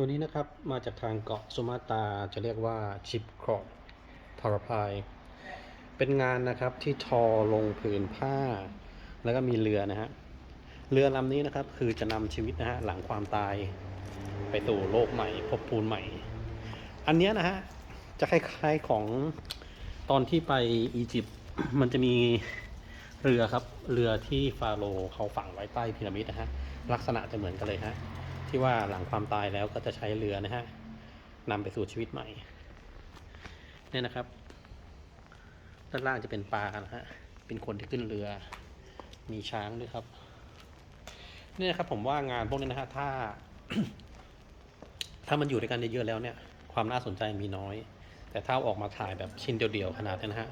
ตัวนี้นะครับมาจากทางเกาะสุมาตาจะเรียกว่าชิปครอปทารพายเป็นงานนะครับที่ทอลงผืนผ้า แล้วก็มีเรือนะฮะเรือลำนี้นะครับคือจะนำชีวิตนะฮะหลังความตายไปสู่โลกใหม่ภพภูมิใหม่ อันนี้นะฮะจะคล้ายๆของตอนที่ไปอียิปต์มันจะมีเรือครับ เรือที่ฟาโรห์เขาฝังไว้ใต้พีระมิดนะฮะลักษณะจะเหมือนกันเลยฮะ ที่ว่าหลังความตายแล้วก็จะใช้เรือนะฮะนำไปสู่ชีวิตใหม่เนี่ยนะครับ ด้านล่างจะเป็นปลานะฮะเป็นคนที่ขึ้นเรือ มีช้างด้วยครับเนี่ยนะครับผมว่างานพวกนี้นะฮะถ้า ถ้ามันอยู่ด้วยกันเยอะๆแล้วเนี่ย ความน่าสนใจมีน้อย แต่ถ้าออกมาถ่ายแบบชิ้นเดียวๆขนาดนี้นะฮะ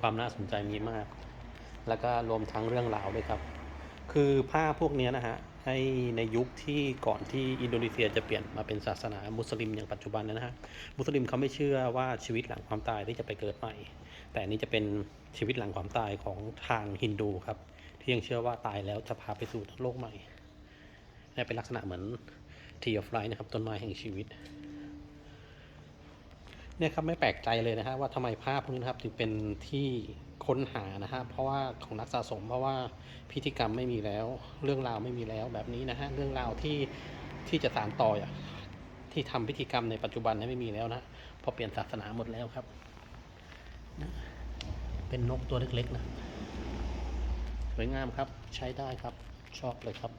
ความน่าสนใจมีมาก แล้วก็รวมทั้งเรื่องราวด้วยครับ คือผ้าพวกนี้นะฮะ ให้ในยุคที่ก่อนที่อินโดนีเซียจะเปลี่ยนมาเป็นศาสนามุสลิมอย่างปัจจุบันนะฮะมุสลิมเขาไม่เชื่อว่าชีวิตหลังความตายที่จะไปเกิดใหม่ แต่อันนี้จะเป็นชีวิตหลังความตายของทางฮินดูครับที่ยังเชื่อว่าตายแล้วจะพาไปสู่โลกใหม่เนี่ยเป็นลักษณะเหมือนทีออฟไลนะครับต้นไม้แห่งชีวิต เนี่ยครับไม่แปลกใจเลยนะฮะว่าทำไมภาพพวกนี้นะครับถึงเป็นที่ค้นหานะฮะเพราะว่าของนักสะสม เพราะว่าพิธีกรรมไม่มีแล้ว เรื่องราวไม่มีแล้วแบบนี้นะฮะเรื่องราวที่ที่จะสานต่ออะที่ทำพิธีกรรมในปัจจุบันนี่ยไม่มีแล้วนะพอเปลี่ยนศาสนาหมดแล้วครับนะเป็นนกตัวเล็กๆนะสวยงามครับใช้ได้ครับชอบเลยครับ